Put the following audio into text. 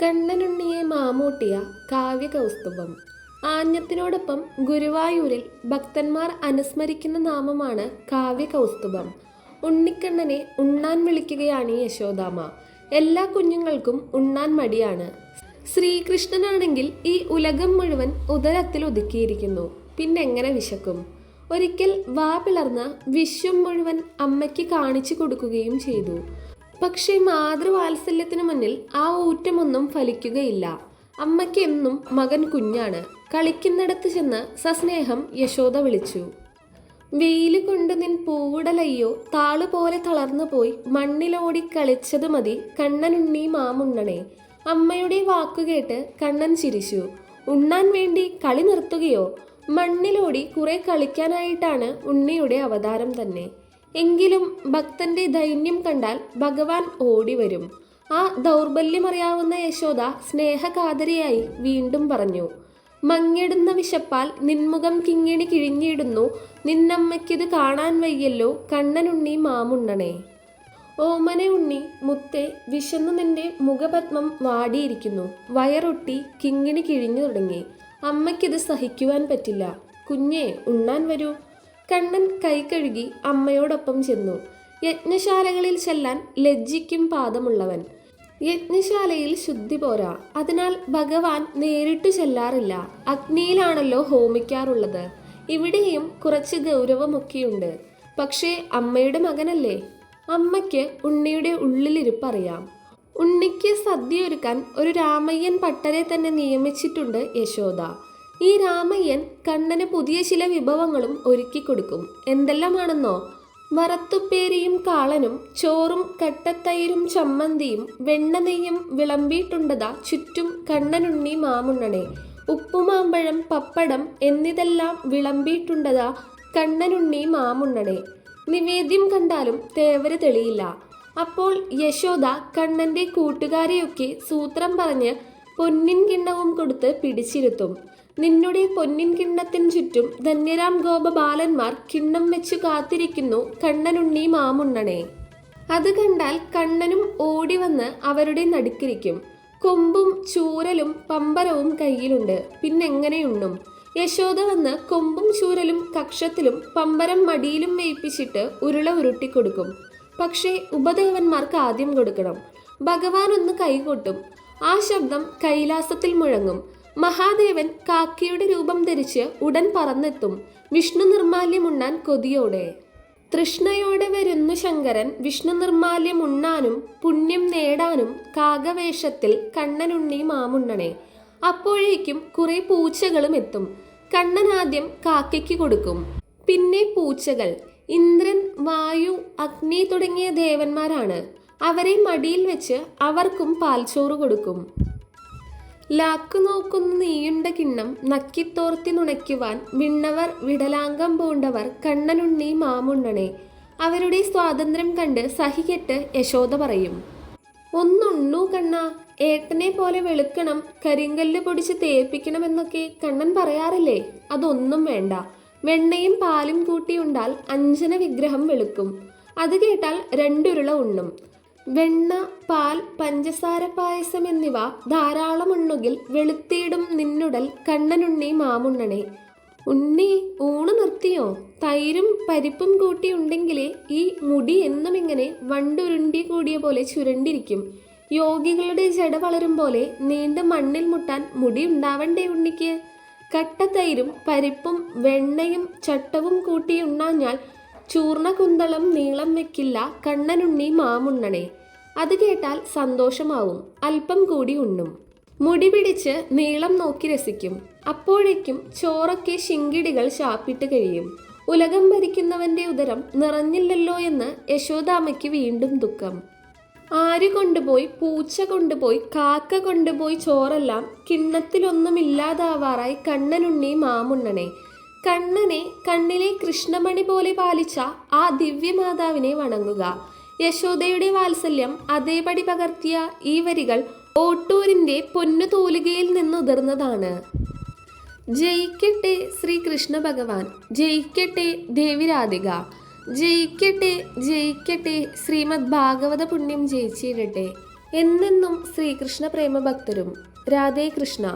കണ്ണനുണ്ണിയെ മാമൂട്ടിയ കാവ്യകൗസ്തുഭം. ആഞ്ഞത്തിനോടൊപ്പം ഗുരുവായൂരിൽ ഭക്തന്മാർ അനുസ്മരിക്കുന്ന നാമമാണ് കാവ്യകൗസ്തുഭം. ഉണ്ണിക്കണ്ണനെ ഉണ്ണാൻ വിളിക്കുകയാണ് യശോദാമ. എല്ലാ കുഞ്ഞുങ്ങൾക്കും ഉണ്ണാൻ മടിയാണ്. ശ്രീകൃഷ്ണനാണെങ്കിൽ ഈ ഉലകം മുഴുവൻ ഉദരത്തിൽ ഒതുക്കിയിരിക്കുന്നു. പിന്നെ എങ്ങനെ വിശക്കും? ഒരിക്കൽ വാ പിളർന്ന വിശ്വം മുഴുവൻ അമ്മയ്ക്ക് കാണിച്ചു കൊടുക്കുകയും ചെയ്തു. പക്ഷേ മാതൃവാത്സല്യത്തിന് മുന്നിൽ ആ ഊറ്റമൊന്നും ഫലിക്കുകയില്ല. അമ്മയ്ക്ക് എന്നും മകൻ കുഞ്ഞാണ്. കളിക്കുന്നിടത്ത് ചെന്ന് സസ്നേഹം യശോദ വിളിച്ചു. വെയിൽ കൊണ്ട് നിൻ പൂവുടലയ്യോ താൾ പോലെ തളർന്നു പോയി മണ്ണിലോടി കളിച്ചത് മതി കണ്ണനുണ്ണി മാമുണ്ണണേ അമ്മയുടെ വാക്കുകേട്ട് കണ്ണൻ ചിരിച്ചു. ഉണ്ണാൻ വേണ്ടി കളി നിർത്തുകയോ? മണ്ണിലോടി കുറെ കളിക്കാനായിട്ടാണ് ഉണ്ണിയുടെ അവതാരം തന്നെ. എങ്കിലും ഭക്തന്റെ ദൈന്യം കണ്ടാൽ ഭഗവാൻ ഓടിവരും ആ ദൗർബല്യമറിയാവുന്ന യശോദ സ്നേഹകാതരിയായി വീണ്ടും പറഞ്ഞു മങ്ങിടുന്ന വിശപ്പാൽ നിന്മുഖം കിങ്ങിണി കിഴിഞ്ഞിടുന്നു. നിന്നമ്മയ്ക്കിത് കാണാൻ വയ്യല്ലോ കണ്ണനുണ്ണി മാമുണ്ണണേ. ഓമനെ ഉണ്ണി മുത്തെ വിശന്നു നിന്റെ മുഖപത്മം വാടിയിരിക്കുന്നു. വയറൊട്ടി കിങ്ങിണി കിഴിഞ്ഞു തുടങ്ങി. അമ്മയ്ക്കിത് സഹിക്കുവാൻ പറ്റില്ല. കുഞ്ഞേ ഉണ്ണാൻ വരൂ. കണ്ണൻ കൈ കഴുകി അമ്മയോടൊപ്പം ചെന്നു. യജ്ഞശാലകളിൽ ചെല്ലാൻ ലജ്ജിക്കും പാദമുള്ളവൻ. യജ്ഞശാലയിൽ ശുദ്ധി പോരാ. അതിനാൽ ഭഗവാൻ നേരിട്ട് ചെല്ലാറില്ല. അഗ്നിയിലാണല്ലോ ഹോമിക്കാറുള്ളത്. ഇവിടെയും കുറച്ച് ഗൗരവമൊക്കെയുണ്ട്. പക്ഷേ അമ്മയുടെ മകനല്ലേ? അമ്മയ്ക്ക് ഉണ്ണിയുടെ ഉള്ളിലിരിപ്പറിയാം. ഉണ്ണിക്ക് സദ്യ ഒരുക്കാൻ ഒരു രാമയ്യൻ പട്ടരെ തന്നെ നിയമിച്ചിട്ടുണ്ട് യശോദ. ഈ രാമയ്യൻ കണ്ണന് പുതിയ ചില വിഭവങ്ങളും ഒരുക്കി കൊടുക്കും എന്തെല്ലാമാണെന്നോ? വറത്തുപ്പേരിയും കാളനും ചോറും കട്ടത്തൈരും ചമ്മന്തിയും വെണ്ണനെയ്യും വിളമ്പിയിട്ടുണ്ടതാ ചുറ്റും കണ്ണനുണ്ണി മാമുണ്ണനെ. ഉപ്പുമാമ്പഴം പപ്പടം എന്നിതെല്ലാം വിളമ്പിയിട്ടുണ്ടതാ കണ്ണനുണ്ണി മാമുണ്ണനെ. നിവേദ്യം കണ്ടാലും തേവര് തെളിയില്ല. അപ്പോൾ യശോദ കണ്ണന്റെ കൂട്ടുകാരെയൊക്കെ സൂത്രം പറഞ്ഞ് പൊന്നിൻ കിണ്ണവും കൊടുത്ത് പിടിച്ചിരുത്തും. നിന്നുടെ പൊന്നിൻ കിണ്ണത്തിൻ ചുറ്റും ധന്യരാം ഗോപ ഗോപബാലന്മാർ കിണ്ണം വെച്ച് കാത്തിരിക്കുന്നു കണ്ണനുണ്ണി മാമുണ്ണനെ. അത് കണ്ടാൽ കണ്ണനും ഓടി വന്ന് അവരുടെ നടുക്കിരിക്കും. കൊമ്പും ചൂരലും പമ്പരവും കയ്യിലുണ്ട്. പിന്നെങ്ങനെയുണ്ണും യശോദ വന്ന് കൊമ്പും ചൂരലും കക്ഷത്തിലും പമ്പരം മടിയിലും വേയിപ്പിച്ചിട്ട് ഉരുള ഉരുട്ടിക്കൊടുക്കും. പക്ഷേ ഉപദേവന്മാർക്ക് ആദ്യം കൊടുക്കണം. ഭഗവാൻ ഒന്ന് കൈകൊട്ടും. ആ ശബ്ദം കൈലാസത്തിൽ മുഴങ്ങും. മഹാദേവൻ കാക്കയുടെ രൂപം ധരിച്ച് ഉടൻ പറന്നെത്തും. വിഷ്ണു നിർമാല്യം ഉണ്ണാൻ കൊതിയോടെ. തൃഷ്ണയോടെ വരുന്നു ശങ്കരൻ. വിഷ്ണു നിർമാല്യം ഉണ്ണാനും പുണ്യം നേടാനും കാകവേഷത്തിൽ കണ്ണനുണ്ണി മാമുണ്ണനെ. അപ്പോഴേക്കും കുറെ പൂച്ചകളും എത്തും. കണ്ണൻ ആദ്യം കാക്കയ്ക്ക് കൊടുക്കും. പിന്നെ പൂച്ചകൾ. ഇന്ദ്രൻ വായു അഗ്നി തുടങ്ങിയ ദേവന്മാരാണ്. അവരെ മടിയിൽ വെച്ച് അവർക്കും പാൽച്ചോറ് കൊടുക്കും. ലാക്കു നോക്കുന്ന നീയുണ്ട കിണ്ണം നക്കിത്തോർത്തി നുണയ്ക്കുവാൻ വിണ്ണവർ വിടലാംഗം പൂണ്ടവർ കണ്ണനുണ്ണി മാമുണ്ണനെ അവരുടെ സ്വാതന്ത്ര്യം കണ്ട് സഹികെട്ട് യശോദ പറയും. ഒന്നുണ്ണു കണ്ണ ഏട്ടനെ പോലെ വെളുക്കണം കരിങ്കല്ല് പൊടിച്ച് തേപ്പിക്കണം എന്നൊക്കെ കണ്ണൻ പറയാറില്ലേ? അതൊന്നും വേണ്ട. വെണ്ണയും പാലും കൂട്ടിയുണ്ടാൽ അഞ്ജന വിഗ്രഹം വെളുക്കും. അത് കേട്ടാൽ രണ്ടുരുള ഉണ്ണും. വെണ്ണ പാൽ പഞ്ചസാര പായസം എന്നിവ ധാരാളം ഉണ്ണുകിൽ വെളുത്തിയിടും നിന്നുടൽ കണ്ണനുണ്ണി മാമുണ്ണണെ. ഉണ്ണി ഊണ് നിർത്തിയോ? തൈരും പരിപ്പും കൂട്ടി ഉണ്ടെങ്കിലേ ഈ മുടി എന്നും ഇങ്ങനെ വണ്ടുരുണ്ടി കൂടിയ പോലെ ചുരണ്ടിരിക്കും. യോഗികളുടെ ജട വളരും പോലെ നീണ്ട മണ്ണിൽ മുട്ടാൻ മുടി ഉണ്ടാവണ്ടേ ഉണ്ണിക്ക്? കട്ട തൈരും പരിപ്പും വെണ്ണയും ചട്ടവും കൂട്ടി ഉണ്ണാഞ്ഞാൽ ചൂർണകുന്തളം നീളം വെക്കില്ല കണ്ണനുണ്ണി മാമുണ്ണണേ. അത് കേട്ടാൽ സന്തോഷമാവും അല്പം കൂടി ഉണ്ണും. മുടി പിടിച്ച് നീളം നോക്കി രസിക്കും. അപ്പോഴേക്കും ചോറൊക്കെ ശിങ്കിടികൾ ശാപ്പിട്ട് കഴിയും. ഉലകം ഭരിക്കുന്നവന്റെ ഉദരം നിറഞ്ഞില്ലല്ലോ എന്ന് യശോദാമയ്ക്ക് വീണ്ടും ദുഃഖം. ആര് കൊണ്ടുപോയി പൂച്ച കൊണ്ടുപോയി കാക്ക കൊണ്ടുപോയി ചോറെല്ലാം കിണ്ണത്തിലൊന്നുമില്ലാതാവാറായി കണ്ണനുണ്ണി മാമുണ്ണനെ കണ്ണനെ കണ്ണിലെ കൃഷ്ണമണി പോലെ പാലിച്ച ആ ദിവ്യമാതാവിനെ വണങ്ങുക. യശോദയുടെ വാത്സല്യം അതേപടി പകർത്തിയ ഈ വരികൾ ഓട്ടൂരിന്റെ പൊന്നു തൂലികയിൽ നിന്നുതിർന്നതാണ്. ജയിക്കട്ടെ ശ്രീകൃഷ്ണ ഭഗവാൻ ജയിക്കട്ടെ ദേവിരാധിക ജയിക്കട്ടെ ജയിക്കട്ടെ ശ്രീമദ് ഭാഗവത പുണ്യം ജയിച്ചിടട്ടെ എന്നെന്നും ശ്രീകൃഷ്ണ പ്രേമഭക്തരും രാധേ കൃഷ്ണ.